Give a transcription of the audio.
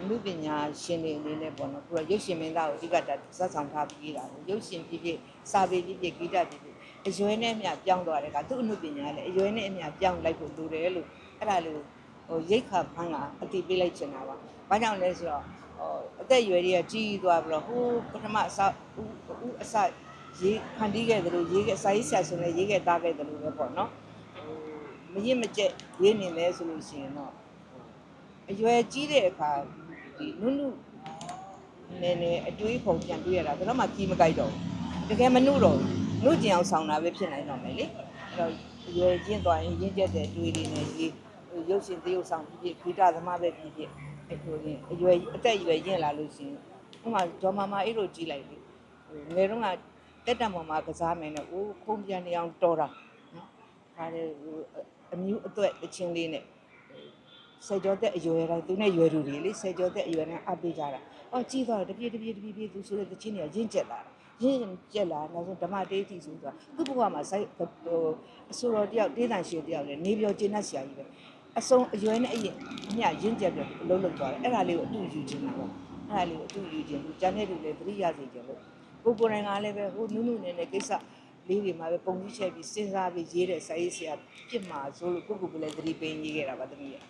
အမှုပညာရှင်တွေအနေနဲ့ပေါ့နော်ကိုယ်ရုပ်ရှင်မင်းသားကိုအဓိကတာဇက်ဆောင်ထားပြီးရေးတာကိုရုပ်ရှင်ဖြစ်ဖြစ်စာပေဖြစ်ဖြစ်ဂီတဖြစ်ဖြစ်အရွယ်နဲ့အမျှပြောင်းသွားတဲ့ကသူ့အမှုပညာလည်းအရွယ်နဲ့အမျှပြောင်းလိုက်ဖို့လိုတယ်လို့အဲ့ဒါလို့ဟိုရိတ်ခါဖန်းကအတိပေးလိုက်ချင်တာပါ။ဘာကြောင့်လဲဆိုတော့ဟိုအသက်အရွယ်တွေကကြီးသွားပြီးတော့ဟိုပထမအစဦးဦးအစရေးဖန်တီးခဲ့တယ်လို့ရေးခဲ့စာရေးဆရာဆိုလည်းရေးခဲ့သားခဲ့တယ်လို့ပဲပေါ့နော်။ဟိုမရင်မကျက်ရေးနေလဲဆိုလို့ရှိရင်တော့အရွယ်ကြီးတဲ့အခါ ဒီနုနုနည်းနည်းအတွေးပုံပြန်တွေးရတာဘယ်တော့မှကြီးမကြိုက်တော့ဘူးတကယ်မနုတော့ဘူးနုကျင်အောင်ဆောင်တာပဲဖြစ်နိုင်တော့မယ်လေအဲ့တော့အရွယ်ကျင့်သွားရင်ရင့်ကျက်တဲ့အတွေးတွေနဲ့ဒီရုပ်ရှင်သရုပ်ဆောင်ဖြစ်ဖြစ်ဂီတသမားပဲဖြစ်ဖြစ်အဲ့လိုရင်အရွယ်အသက်အရွယ်ရင့်လာလို့ရှိရင်ဥပမာဒေါ်မာမာအေးတို့ကြီးလိုက်လေဟိုငယ်တော့ကတက်တက်မမကစားမယ်နဲ့အိုးခုံးပြန်နေအောင်တော်တာနော်ဒါလေဟိုအမျိုးအသွက်အချင်းလေးနဲ့ ဆယ်ကျော်သက်အရွယ်တိုင်းသူနဲ့ရွယ်သူတွေလေဆယ်ကျော်သက်အရွယ်နဲ့အပ်ပေးကြတာ။အော်ကြီးသွားတော့တပြေးတပြေးတပြေးပြေးသူဆိုတဲ့တချင်းတွေကရင့်ကျက်လာ။ရင့်ကျက်လာနောက်ဆုံးဓမ္မတေးတီဆိုဆိုတာသူ့ဘဝမှာစိုက်ဟိုအဆိုတော်တယောက်တေးတန်ရှင်တယောက်လည်းနေပြောကျင်းတ်ဆရာကြီးပဲ။အစုံအရွယ်နဲ့အရင်အမျှရင့်ကျက်ပြီးအလုံးလုံးသွားတယ်။အဲ့ဒါလေးကိုအတူယူခြင်းတာပေါ့။အဲ့ဒါလေးကိုအတူယူခြင်းသူကျန်တဲ့လူတွေသတိရစေခြင်းလို့ကိုကိုရိုင်းကလည်းပဲဟိုနုနုနေနေကိစ္စလေးတွေမှာပဲပုံကြီးချက်ပြီးစဉ်းစားပြီးရေးတဲ့စာရေးဆရာပြစ်မှာဆိုလို့ကိုကိုကလည်းသတိပေးရေးခဲ့တာပါသမီးရဲ့